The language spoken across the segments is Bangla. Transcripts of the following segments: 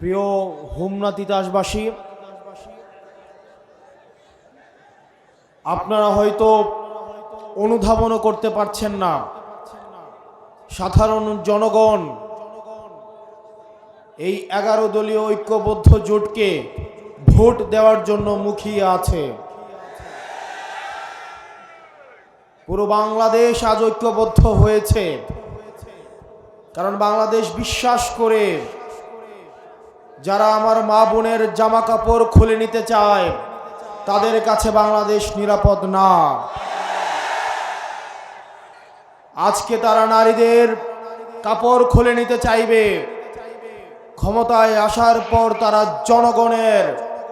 প্রিয় হোমনা তিতাসবাসী আপনারা হয়তো অনুধাবনও করতে পারছেন না। সাধারণ জনগণ এই এগারো দলীয় ঐক্যবদ্ধ জোটকে ভোট দেওয়ার জন্য মুখিয়ে আছে। পুরো বাংলাদেশ আজ ঐক্যবদ্ধ হয়েছে। কারণ বাংলাদেশ বিশ্বাস করে যারা আমার মা বোনের জামা কাপড় খুলে নিতে চায়, তাদের কাছে বাংলাদেশ নিরাপদ না। আজকে তারা নারীদের কাপড় খুলে নিতে চাইবে। ক্ষমতায় আসার পর তারা জনগণের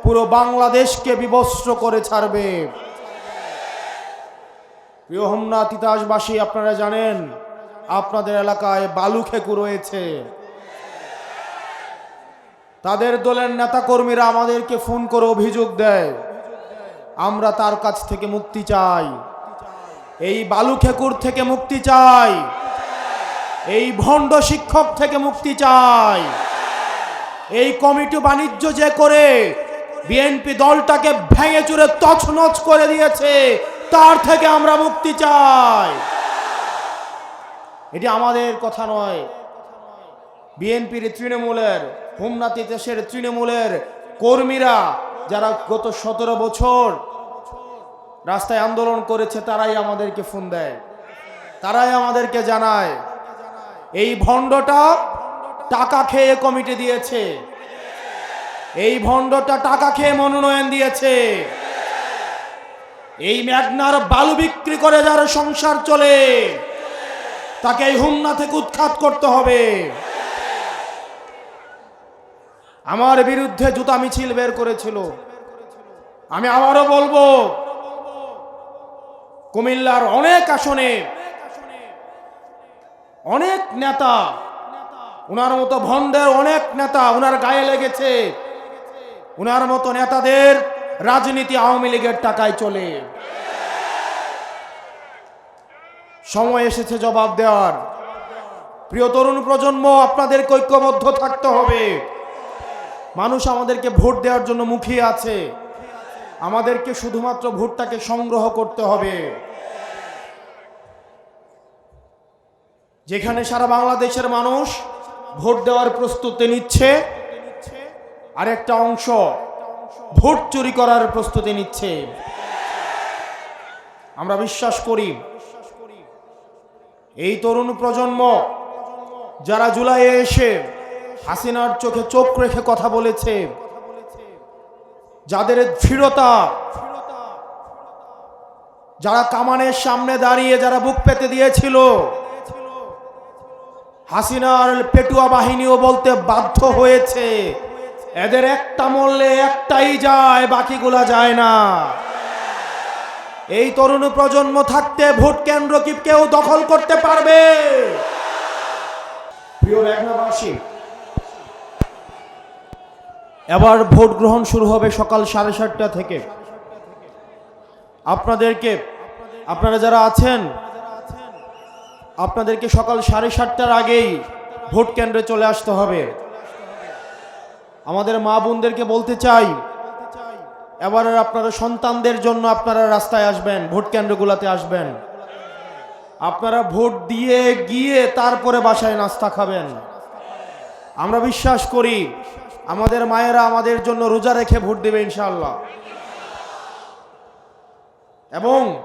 পুরো বাংলাদেশকে বিবস্ত্র করে ছাড়বে। প্রিয় হোমনা তিতাসবাসী, আপনারা জানেন, আপনাদের এলাকায় বালু খেকু রয়েছে। তাদের দলের নেতাকর্মীরা আমাদেরকে ফোন করে অভিযোগ দেয়। আমরা তার কাছ থেকে মুক্তি চাই। এই বালু খেকুর থেকে মুক্তি চাই। এই ভণ্ড শিক্ষক থেকে মুক্তি চাই। এই কমিটি বাণিজ্য যে করে বিএনপি দলটাকে ভেঙে চুরে তছনছ করে দিয়েছে, তার থেকে আমরা মুক্তি চাই। এটি আমাদের কথা নয়। বিএনপির তৃণমূলের, হোমনাতি দেশের তৃণমূলের কর্মীরা যারা গত সতেরো বছর রাস্তায় আন্দোলন করেছে, তারাই আমাদেরকে ফোন দেয়। তারাই আমাদেরকে জানায়, এই ভণ্ডটা টাকা খেয়ে কমিটি দিয়েছে। এই ভণ্ডটা টাকা খেয়ে মনোনয়ন দিয়েছে। এই ম্যাগনার বালু বিক্রি করে যার সংসার চলে, তাকে এই হুমনা থেকে উৎখাত করতে হবে। আমার বিরুদ্ধে জুতা মিছিল বের করেছিল। আমি আবারও বলব, কুমিল্লার অনেক আসনে অনেক নেতা, উনার মতো ভন্ডের অনেক নেতা উনার গায়ে লেগেছে। উনার মতো নেতাদের রাজনীতি আওয়ামী লীগের টাকায় চলে। সময় এসেছে জবাব দেওয়ার। প্রিয় তরুণ প্রজন্ম, আপনাদেরকে ঐক্যবদ্ধ থাকতে হবে। মানুষ আমাদেরকে ভোট দেওয়ার জন্য মুখিয়ে আছে। আমাদেরকে শুধুমাত্র ভোটটাকে সংগ্রহ করতে হবে। যেখানে সারা বাংলাদেশের মানুষ ভোট দেওয়ার প্রস্তুতি নিচ্ছে, আরেকটা অংশ ভোট চুরি করার প্রস্তুতি নিচ্ছে। আমরা বিশ্বাস করি, এই তরুণ প্রজন্ম যারা জুলাইয়ে এসে হাসিনার চোখে চোখ রেখে কথা বলেছে। যাদের দৃঢ়তা, যারা কামানের সামনে দাঁড়িয়ে যারা বুক পেতে দিয়েছিল, হাসিনার পেটুয়া বাহিনীও বলতে বাধ্য হয়েছে, এদের একটা মরলে একটাই যায়, বাকিগুলা যায় না। এই তরুণ প্রজন্ম থাকতে ভোট কেন্দ্র কি কেউ দখল করতে পারবে? প্রিয় মেঘনাবাসী এবার ভোট গ্রহণ শুরু হবে সকাল সাড়ে সাতটা থেকে। আপনাদেরকে, আপনারা যারা আছেন, আপনাদেরকে সকাল সাড়ে সাতটার আগেই ভোট কেন্দ্রে চলে আসতে হবে। আমাদের মা বোনদেরকে বলতে চাই, এবার আপনারা সন্তানদের জন্য আপনারা রাস্তায় আসবেন, ভোট কেন্দ্রগুলোতে আসবেন। আপনারা ভোট দিয়ে গিয়ে তারপরে বাসায় নাস্তা খাবেন। আমরা বিশ্বাস করি আমাদের মায়েরা আমাদের জন্য রোজা রেখে ভোট দেবে ইনশাআল্লাহ। এবং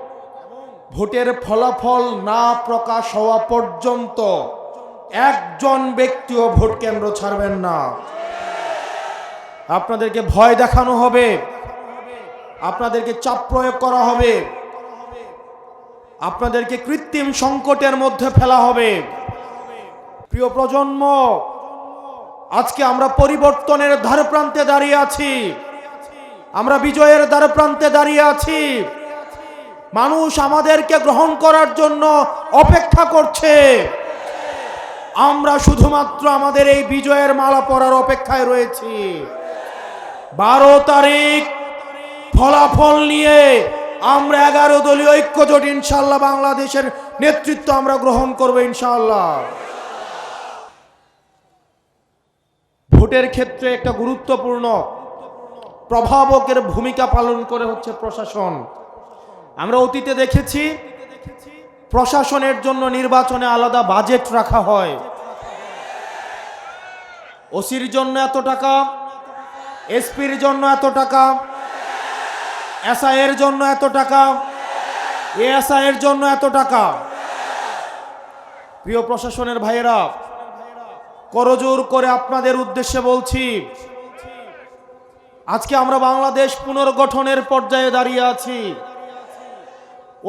ভোটের ফলাফল না প্রকাশ হওয়া পর্যন্ত একজন ব্যক্তিও ভোট কেন্দ্র ছাড়বেন না। আপনাদেরকে ভয় দেখানো হবে। আপনাদেরকে চাপ প্রয়োগ করা হবে। আপনাদেরকে কৃত্রিম সংকটের মধ্যে ফেলা হবে। প্রিয় প্রজন্ম আজকে আমরা পরিবর্তনের ধার প্রান্তে দাঁড়িয়ে আছি। আমরা বিজয়ের দ্বারপ্রান্তে দাঁড়িয়ে আছি। মানুষ আমাদেরকে গ্রহণ করার জন্য অপেক্ষা করছে। আমরা শুধুমাত্র আমাদের এই বিজয়ের মালা পরার অপেক্ষায় রয়েছি। বারো তারিখ ফলাফল নিয়ে আমরা এগারো দলীয় ঐক্যজোট ইনশাল্লাহ বাংলাদেশের নেতৃত্ব আমরা গ্রহণ করব ইনশাল্লাহ ভোটের ক্ষেত্রে একটা গুরুত্বপূর্ণ প্রভাবকের ভূমিকা পালন করে হচ্ছে প্রশাসন। আমরা অতীতে দেখেছি, প্রশাসনের জন্য নির্বাচনে আলাদা বাজেট রাখা হয়। ওসির জন্য এত টাকা, এসপির জন্য এত টাকা এসআই এর জন্য এত টাকা এএসআই এর জন্য এত টাকা। প্রিয় প্রশাসনের ভাইয়েরা করজোর করে আপনাদের উদ্দেশ্যে বলছি, আজকে আমরা বাংলাদেশ পুনর্গঠনের পর্যায়ে দাঁড়িয়ে আছি।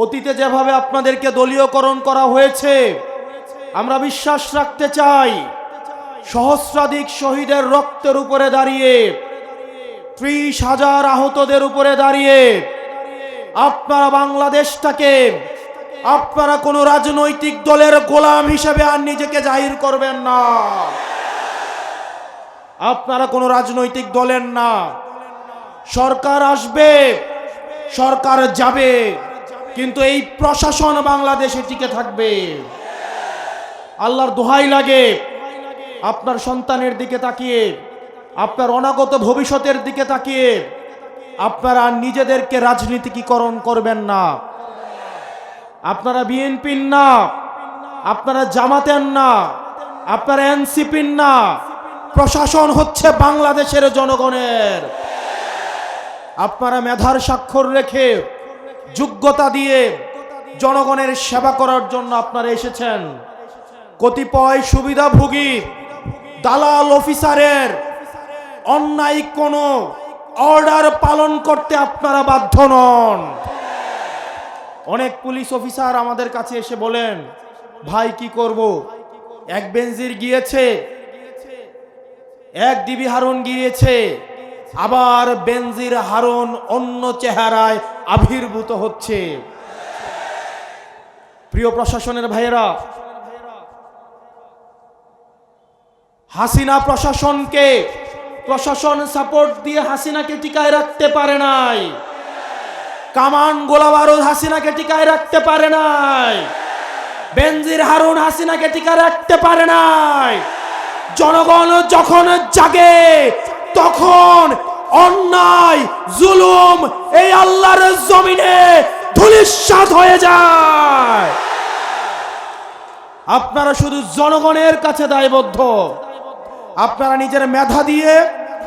অতীতে যেভাবে আপনাদেরকে দলীয়করণ করা হয়েছে, আমরা বিশ্বাস রাখতে চাই, সহস্রাধিক শহীদের রক্তের উপরে দাঁড়িয়ে, ত্রিশ হাজার আহতদের উপরে দাঁড়িয়ে, আপনারা বাংলাদেশটাকে আপনারা কোনো রাজনৈতিক দলের গোলাম হিসেবে আর নিজেকে জাহির করবেন না। আপনারা কোনো রাজনৈতিক দলের না। সরকার আসবে, সরকার যাবে, কিন্তু এই প্রশাসন বাংলাদেশে টিকে থাকবে। আল্লাহর দোহাই লাগে, আপনার সন্তানের দিকে তাকিয়ে, আপনার অনাগত ভবিষ্যতের দিকে তাকিয়ে, আপনারা নিজেদেরকে রাজনীতিকীকরণ করবেন না। আপনারা বিএনপির না, আপনারা জামাতের না, আপনারা এনসিপির না, প্রশাসন হচ্ছে বাংলাদেশের জনগণের। আপনারা মেধার স্বাক্ষর রেখে যোগ্যতা দিয়ে জনগণের সেবা করার জন্য আপনারা এসেছেন। কতিপয় সুবিধাভোগী দালাল অফিসারের অন্যায় কোনো অর্ডার পালন করতে আপনারা বাধ্য নন। অনেক পুলিশ অফিসার আমাদের কাছে এসে বলেন, ভাই, কি করব? এক বেঞ্জির গিয়েছে, এক দিবি হারুন গিয়েছে, আবার বেনজির হারুন অন্য চেহারায় আবির্ভূত হচ্ছে। প্রিয় প্রশাসনের ভাইয়েরা, হাসিনা প্রশাসনকে, প্রশাসন সাপোর্ট দিয়ে হাসিনাকে টিকায় রাখতে পারে নাই। কামান গোলাবারুদ হাসিনাকে টিকায় রাখতে পারে নাই। বেনজির হারুন হাসিনাকে টিকা রাখতে পারে নাই। জনগণ যখন জাগে, তখন অন্যায়, জুলুম এই আল্লাহর জমিনে ধুলিস্বাদ হয়ে যায়। আপনারা শুধু জনগণের কাছে দায়বদ্ধ। আপনারা নিজের মেধা দিয়ে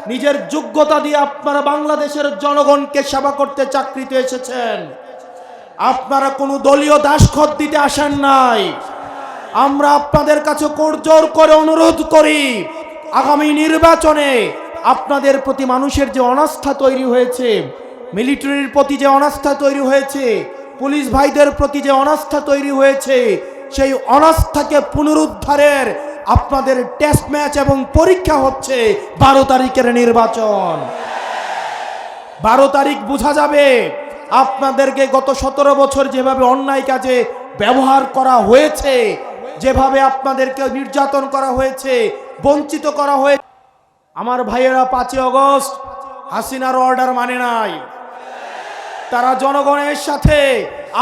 নিজের যোগ্যতা দিয়ে আপনারা বাংলাদেশের জনগণকে সেবা করতে চাকরিতে এসেছেন। আপনারা কোনো দলীয় দাসখত দিতে আসেন নাই। আমরা আপনাদের কাছে জোর করে অনুরোধ করি, আগামী নির্বাচনে আপনাদের প্রতি মানুষের যে অনাস্থা তৈরি হয়েছে, মিলিটারির প্রতি যে অনাস্থা তৈরি হয়েছে, পুলিশ ভাইদের প্রতি যে অনাস্থা তৈরি হয়েছে, সেই অনাস্থাকে পুনরুদ্ধারের আপনাদের টেস্ট ম্যাচ এবং পরীক্ষা হচ্ছে বারো তারিখের নির্বাচন। বারো তারিখ বোঝা যাবে আপনাদেরকে গত সতেরো বছর যেভাবে অন্যায় কাজে ব্যবহার করা হয়েছে, যেভাবে আপনাদেরকে নির্যাতন করা হয়েছে, বঞ্চিত করা হয়েছে। আমার ভাইয়েরা, পাঁচই অগস্ট হাসিনার অর্ডার মানে নাই। তারা জনগণের সাথে,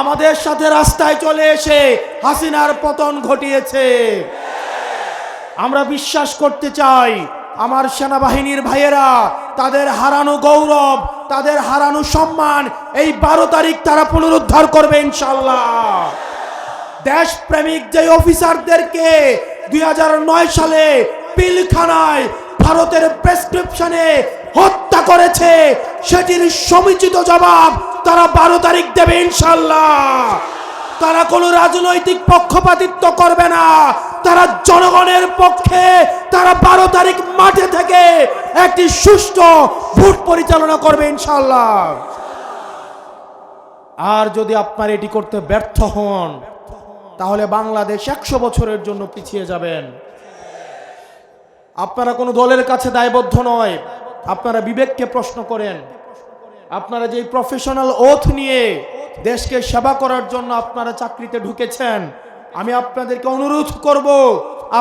আমাদের সাথে রাস্তায় চলে এসে হাসিনার পতন ঘটিয়েছে। আমরা বিশ্বাস করতে চাই, আমার সেনাবাহিনীর ভাইয়েরা, তাদের হারানো গৌরব, তাদের হারানো সম্মান, এই বারো তারিখ তারা পুনরুদ্ধার করবে ইনশাল্লাহ দেশপ্রেমিক যে অফিসারদেরকে দুই নয় সালে পিলখানায় ভারতের প্রেসক্রিপশনে হত্যা করেছে, সেটির সমুচিত জবাব তারা বারো তারিখ দেবে ইনশাল্লাহ তারা কোনো রাজনৈতিক পক্ষপাতিত্ব করবে না তারা জনগণের পক্ষে তারা বারো তারিখ মাঠে থেকে একটি সুষ্ঠু ভোট পরিচালনা করবে ইনশাল্লাহ আর যদি আপনার এটি করতে ব্যর্থ হন, তাহলে বাংলাদেশ একশো বছরের জন্য পিছিয়ে যাবেন। আপনারা কোনো দলের কাছে দায়বদ্ধ নয়, আপনারা বিবেককে প্রশ্ন করেন। আপনারা যে প্রফেশনাল ওথ নিয়ে দেশকে সেবা করার জন্য আপনারা চাকরিতে ঢুকেছেন আমি আপনাদেরকে অনুরোধ করব,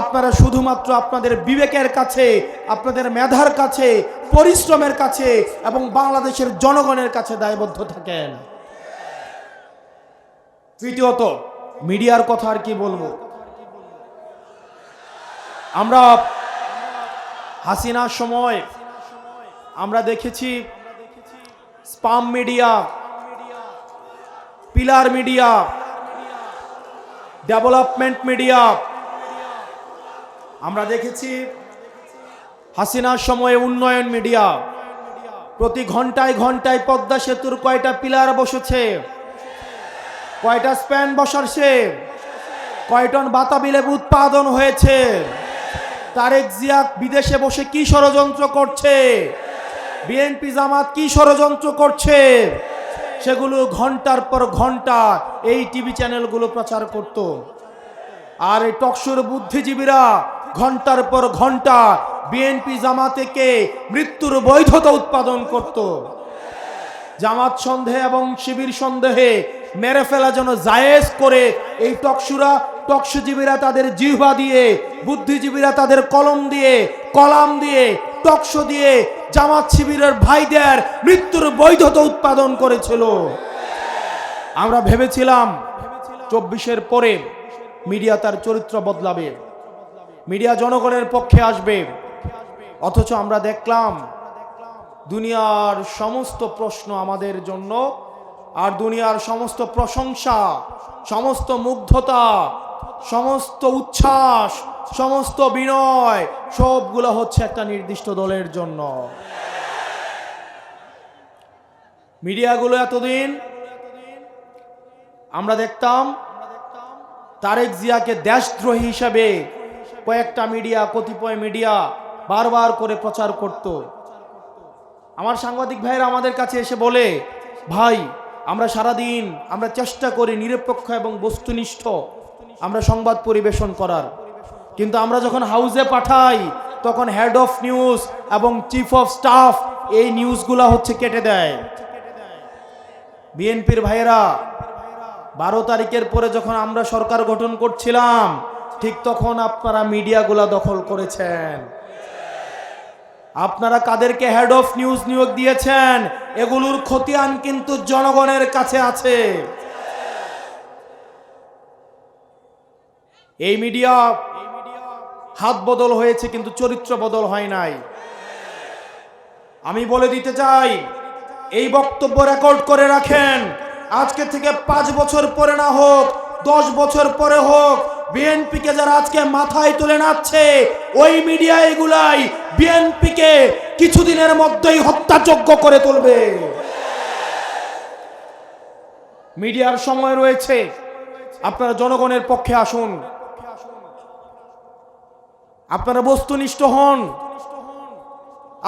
আপনারা শুধুমাত্র আপনাদের বিবেকের কাছে, আপনাদের মেধার কাছে, পরিশ্রমের কাছে এবং বাংলাদেশের জনগণের কাছে দায়বদ্ধ থাকেন। তৃতীয়ত, মিডিয়ার কথা আর কি বলব? আমরা হাসিনার সময়, আমরা দেখেছি spam media, pillar media development media আমরা দেখেছি হাসিনার সময়ে উন্নয়ন মিডিয়া প্রতি ঘন্টায় ঘন্টায় পদ্মা সেতুর কয়টা পিলার বসেছে? কয়টা স্প্যান বসারছে? কয় টন বাতাবি লেবু উৎপাদন হয়েছে? তারেক জিয়া বিদেশে বসে কি ষড়যন্ত্র করছে? বিএনপি জামাত কি ষড়যন্ত্র করছে? সেগুলো ঘণ্টার পর ঘণ্টা এই টিভি চ্যানেলগুলো প্রচার করত। আর এই টকশোর বুদ্ধিজীবীরা ঘণ্টার পর ঘণ্টা বিএনপি জামাতেকে মৃত্যুর বৈধতা উৎপাদন করত। জামাত সন্দেহে এবং শিবির সন্দেহে মেরে ফেলা যেন জায়েজ করে এই টকসুরা টকসুজীবীরা তাদের জিহ্বা দিয়ে, বুদ্ধিজীবীরা তাদের কলম দিয়ে, কলাম দিয়ে টকশো দিয়ে জামাত শিবিরের ভাইদের মৃত্যুর বৈধতা উৎপাদন করেছিল। আমরা ভেবেছিলাম চব্বিশের পরে মিডিয়া তার চরিত্র বদলাবে। মিডিয়া জনগণের পক্ষে আসবে। অথচ আমরা দেখলাম দুনিয়ার সমস্ত প্রশ্ন আমাদের জন্য আর দুনিয়ার সমস্ত প্রশংসা, সমস্ত মুগ্ধতা, সমস্ত উচ্ছ্বাস সমস্ত বিনয় সবগুলো হচ্ছে একটা নির্দিষ্ট দলের জন্য। মিডিয়াগুলো এতদিন আমরা দেখতাম তারেক জিয়াকে দেশদ্রোহী হিসাবে কয়েকটা মিডিয়া, কতিপয় মিডিয়া বারবার করে প্রচার করত। আমার সাংবাদিক ভাইয়েরা আমাদের কাছে এসে বলে, ভাই, আমরা সারাদিন আমরা চেষ্টা করি নিরপেক্ষ এবং বস্তুনিষ্ঠ আমরা সংবাদ পরিবেশন করার। কিন্তু আমরা যখন হাউসে পাঠাই, তখন হেড অফ নিউজ এবং চিফ অফ স্টাফ এই নিউজগুলা হচ্ছে কেটে দেয়। বিএনপির ভাইয়েরা, বারো তারিখের পরে যখন আমরা সরকার গঠন করছিলাম, ঠিক তখন আপনারা মিডিয়াগুলা দখল করেছেন। আপনারা কাদেরকে হেড অফ নিউজ নিয়োগ দিয়েছেন, এগুলোর খতিয়ান কিন্তু জনগণের কাছে আছে। এই মিডিয়া হাত বদল হয়েছে, কিন্তু চরিত্র বদল হয় নাই। আমি বলে দিতে চাই, এই বক্তব্য রেকর্ড করে রাখেন। আজকে থেকে পাঁচ বছর পরে না হোক, দশ বছর পরে হোক, বিএনপিকে যারা আজকে মাথায় তুলে নাচ্ছে ওই মিডিয়া এগুলাই বিএনপিকে কিছুদিনের মধ্যেই হত্যাযোগ্য করে তুলবে। মিডিয়ার সময় রয়েছে। আপনারা জনগণের পক্ষে আসুন। আপনারা বস্তুনিষ্ঠ হন।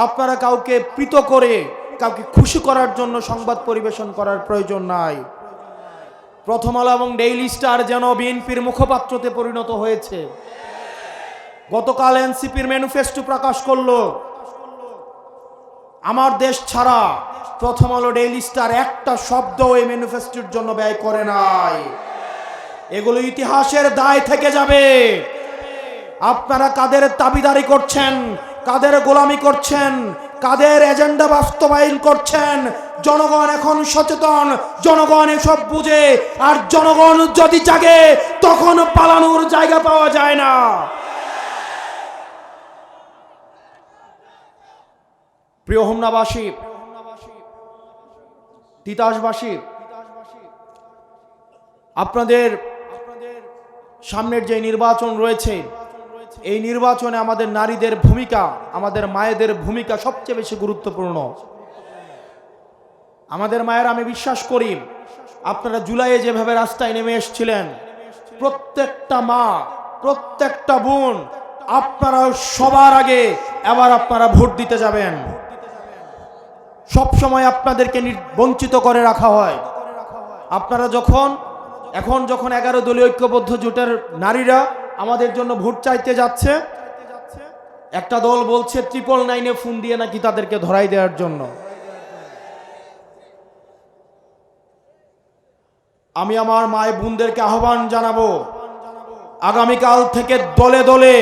আপনারা কাউকে প্রীত করে, কাউকে খুশি করার জন্য সংবাদ পরিবেশন করার প্রয়োজন নাই। প্রথম আলো এবং ডেইলি স্টার যেন বিএনপির মুখপাত্রতে পরিণত হয়েছে। গতকাল এনসিপির ম্যানিফেস্টো প্রকাশ করল, আমার দেশ ছাড়া প্রথম আলো ডেইলি স্টার একটা শব্দ এই ম্যানিফেস্টোর জন্য ব্যয় করে নাই। এগুলো ইতিহাসের দায় থেকে যাবে। আপনারা কাদের দাবিদারি করছেন? কাদের গোলামি করছেন? কাদের এজেন্ডা বাস্তবায়ন করছেন? জনগণ এখন সচেতন, জনগণ এসব বুঝে, আর জনগণ যদি জাগে, তখন পালানোর জায়গা পাওয়া যায় না। প্রিয় হোমনাবাসী, তিতাসবাসী, আপনাদের সামনের যে নির্বাচন রয়েছে এই নির্বাচনে আমাদের নারীদের ভূমিকা, আমাদের মায়েদের ভূমিকা সবচেয়ে বেশি গুরুত্বপূর্ণ। আমাদের মায়ের, আমি বিশ্বাস করি, আপনারা জুলাইয়ে যেভাবে রাস্তায় নেমে এসেছিলেন, প্রত্যেকটা মা, প্রত্যেকটা বোন আপনারা সবার আগে এবার আপনারা ভোট দিতে যাবেন। সব সময় আপনাদেরকে বঞ্চিত করে রাখা হয়। আপনারা যখন, এখন যখন এগারো দলীয় ঐক্যবদ্ধ জোটের নারীরা আমাদের জন্য ভোট চাইতে যাচ্ছে। একটা দল বলছে ট্রিপল নাইনে ফোন দিয়ে নাকি তাদেরকে ধরাই দেওয়ার জন্য। আমি আমার মায় বোনদেরকে আহ্বান জানাব, আগামীকাল থেকে দলে দলে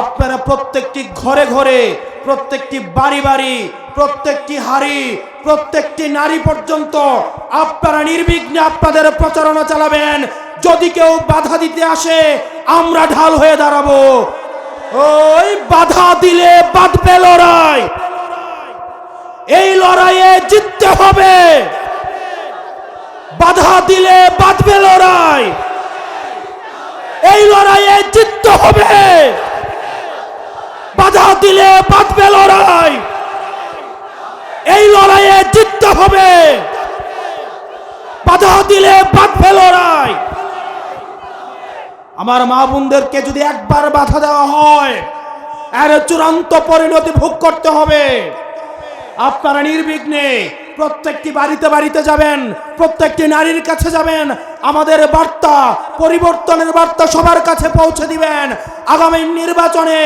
আপনারা প্রত্যেকটি ঘরে ঘরে, প্রত্যেকটি বাড়ি বাড়ি, প্রত্যেকটি হাড়ি, প্রত্যেকটি নারী পর্যন্ত আপনারা নির্বিঘ্নে আপনাদের প্রচারণা চালাবেন। যদি কেউ বাধা দিতে আসে, আমরা ঢাল হয়ে দাঁড়াবো। ওই বাধা দিলে বাঁধবে লড়াই। এই লড়াইয়ে জিততে হবে। বাধা দিলে বাঁধবে লড়াই। এই লড়াইয়ে জিততে হবে। বাধা দিলে বাঁধবে লড়াই। এই লড়াইয়ে জিততে হবে। বাধা দিলে বাঁধবে লড়াই। আমার মা বোনদেরকে যদি একবার বাধা দেওয়া হয়, এর চূড়ান্ত পরিণতি ভোগ করতে হবে। আপনারা নির্বিঘ্নে প্রত্যেকটি বাড়িতে বাড়িতে যাবেন, প্রত্যেকটি নারীর কাছে যাবেন, আমাদের বার্তা, পরিবর্তনের বার্তা সবার কাছে পৌঁছে দিবেন। আগামী নির্বাচনে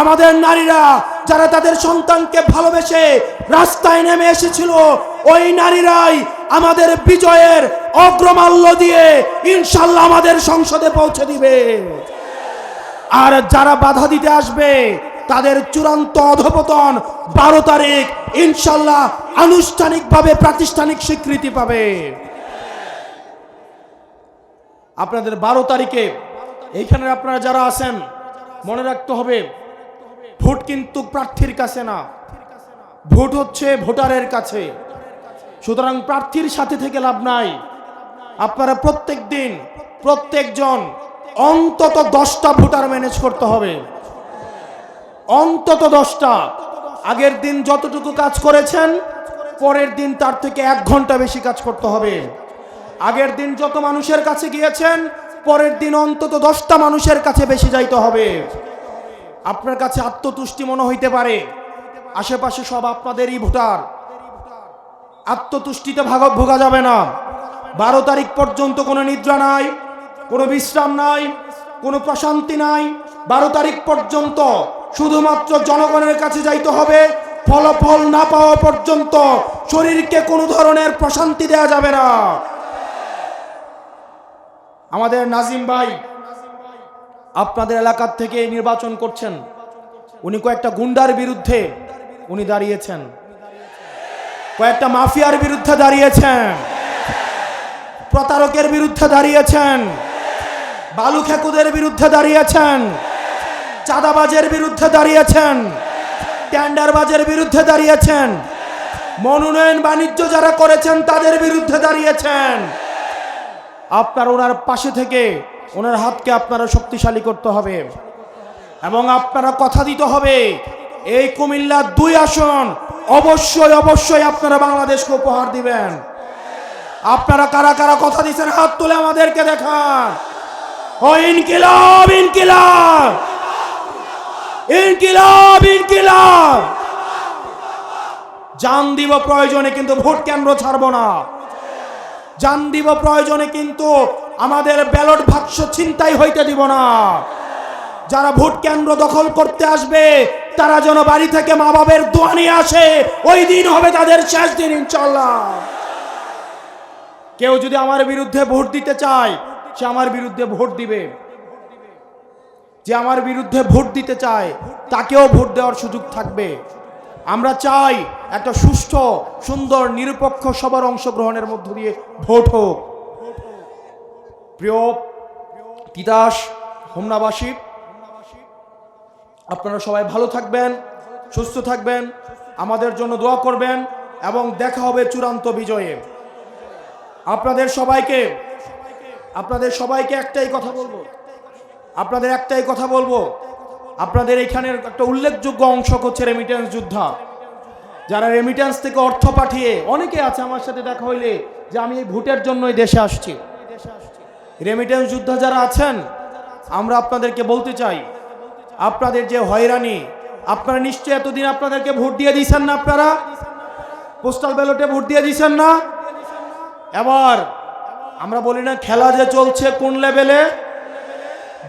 আমাদের নারীরা, যারা তাদের সন্তানকে ভালোবেসে রাস্তায় নেমে এসেছিল ওই নারীরাই আমাদের বিজয়ের অগ্রমাল্য দিয়ে ইনশাল্লাহ আমাদের সংসদে পৌঁছে দিবে। আর যারা বাধা দিতে আসবে, তাদের চূড়ান্ত অধপতন বারো তারিখ ইনশাল্লাহ আনুষ্ঠানিকভাবে প্রাতিষ্ঠানিক স্বীকৃতি পাবে। আপনাদের বারো তারিখে এইখানে আপনারা যারা আছেন, মনে রাখতে হবে, ভোট কিন্তু প্রার্থীর কাছে না। ভোট হচ্ছে ভোটারের কাছে। সুতরাং প্রার্থীর সাথে থেকে লাভ নাই। আপনারা প্রত্যেক দিন, প্রত্যেকজন অন্তত দশটা ভোটার ম্যানেজ করতে হবে। অন্তত দশটা। আগের দিন যতটুকু কাজ করেছেন, পরের দিন তার থেকে এক ঘণ্টা বেশি কাজ করতে হবে। আগের দিন যত মানুষের কাছে গিয়েছেন, পরের দিন অন্তত দশটা মানুষের কাছে বেশি যাইতে হবে। আপনার কাছে আত্মতুষ্টি মনে হইতে পারে। আশেপাশে সব আপনাদেরই ভোটার। আত্মতুষ্টিতে ভাগ ভোগা যাবে না। বারো তারিখ পর্যন্ত কোনো নিদ্রা নাই, কোনো বিশ্রাম নাই, কোনো প্রশান্তি নাই। বারো তারিখ পর্যন্ত শুধুমাত্র জনগণের কাছে যাইতে হবে, ফলাফল না পাওয়া পর্যন্ত শরীরকে কোনো ধরনের প্রশান্তি দেওয়া যাবে না। আমাদের নাজিম ভাই আপনাদের এলাকার থেকে নির্বাচন করছেন। উনি কয়েকটা গুন্ডার বিরুদ্ধে উনি দাঁড়িয়েছেন। কয়েকটা মাফিয়ার বিরুদ্ধে দাঁড়িয়েছেন। প্রতারকের বিরুদ্ধে দাঁড়িয়েছেন। বালু খেকুদের বিরুদ্ধে দাঁড়িয়েছেন। চাঁদাবাজের বিরুদ্ধে দাঁড়িয়েছেন। ট্যান্ডারবাজের বিরুদ্ধে দাঁড়িয়েছেন। মনোনয়ন বাণিজ্য যারা করেছেন, তাদের বিরুদ্ধে দাঁড়িয়েছেন। আপনার ওনার পাশে থেকে ওনার হাতকে আপনারা শক্তিশালী করতে হবে এবং আপনারা কথা দিতে হবে। এই কুমিল্লার দুই আসন অবশ্যই অবশ্যই আপনারা বাংলাদেশকে উপহার দিবেন। আপনারা কারা কারা কথা দিচ্ছেন, হাত তুলে আমাদেরকে দেখান। ও, ইনকিলাব ইনকিলাব। ইনকিলাব ইনকিলাব। জান দিব প্রয়োজনে কিন্তু ভোট কেন্দ্র ছাড়বো না। জান দিব প্রয়োজনে কিন্তু আমাদের ব্যালট বাক্স ছিনতাই হইতে দিব না। যারা ভোট কেন্দ্র দখল করতে আসবে, তারা যেন বাড়ি থেকে মা বাবের দোয়া নিয়ে আসে। ওই দিন হবে তাদের শেষ দিন ইনশাল্লাহ কেউ যদি আমার বিরুদ্ধে ভোট দিতে চায়, সে আমার বিরুদ্ধে ভোট দিবে। যে আমার বিরুদ্ধে ভোট দিতে চায়, তাকেও ভোট দেওয়ার সুযোগ থাকবে। আমরা চাই একটা সুষ্ঠু, সুন্দর, নিরপেক্ষ সবার অংশগ্রহণের মধ্য দিয়ে ভোট হোক। প্রিয় তিতাস হোমনাবাসী আপনারা সবাই ভালো থাকবেন, সুস্থ থাকবেন, আমাদের জন্য দোয়া করবেন এবং দেখা হবে চূড়ান্ত বিজয়ে। আপনাদের সবাইকে আপনাদের সবাইকে একটাই কথা বলব। আপনাদের একটাই কথা বলব, আপনাদের এখানের একটা উল্লেখযোগ্য অংশ হচ্ছে রেমিটেন্স যোদ্ধা। যারা রেমিটেন্স থেকে অর্থ পাঠিয়ে, অনেকে আছে আমার সাথে দেখা হইলে যে আমি এই ভোটের জন্যই দেশে আসছি। রেমিটেন্স যোদ্ধা যারা আছেন, আমরা আপনাদেরকে বলতে চাই আপনাদের যে হয়রানি, আপনারা নিশ্চয়ই এতদিন আপনাদেরকে ভোট দিয়ে দিয়েছেন না আপনারা? পোস্টাল ব্যালটে ভোট দিয়ে দিয়েছেন না? এবার আমরা বলি না, খেলা যে চলছে কোন লেভেলে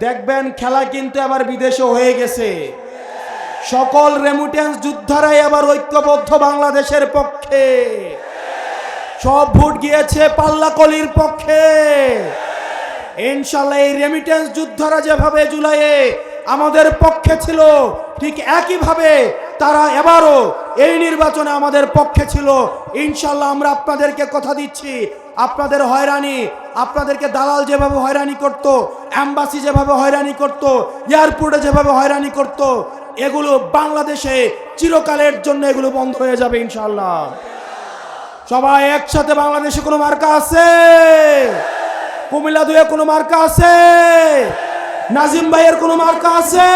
দেখবেন খেলা কিন্তু আবার বিদেশে হয়ে গেছে। সকল রেমিটেন্স যোদ্ধারাই আবার ঐক্যবদ্ধ বাংলাদেশের পক্ষে। সব ভোট গিয়েছে পাল্লাকলির পক্ষে। ইনশাল্লাহ এই রেমিটেন্স যোদ্ধারা যেভাবে জুলাইয়ে আমাদের পক্ষে ছিল, ঠিক একইভাবে তারা এবারও এই নির্বাচনে আমাদের পক্ষে ছিল। ইনশাল্লাহ আমরা আপনাদেরকে কথা দিচ্ছি, আপনাদের হয়রানি, আপনাদেরকে দালাল যেভাবে হয়রানি করত অ্যাম্বাসি যেভাবে হয়রানি করত, এয়ারপোর্টে যেভাবে হয়রানি করত, এগুলো বাংলাদেশে চিরকালের জন্য এগুলো বন্ধ হয়ে যাবে ইনশাল্লাহ সবাই একসাথে বাংলাদেশে কোনো মার্কা আছে? কুমিল্লা দুয়ে কোনো মার্কা আছে? নাজিম ভাইয়ের কোনো মার্কা আছে?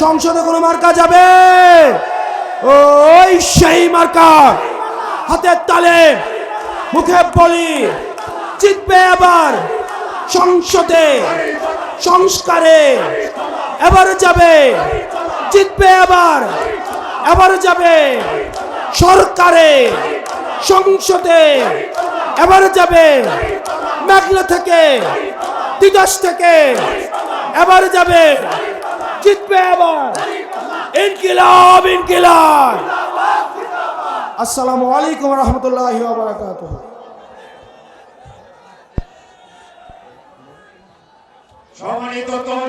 সংসদে কোনো মার্কা যাবে? ওই সেই মার্কা। হাতের তালে, মুখে বলি, জিতবে এবার সংসদে, সংস্কারে। এবার যাবে, জিতবে এবার। এবার যাবে সরকারে, সংসদে। এবার যাবে মেঘলা থেকে দিদাস থেকে এবার যাবে জিতবে এবার। ইনকিলাব ইনকিলাব। আসসালামু আলাইকুম রহমতুল্লাহ বারাকাতুহ। সম্মানিত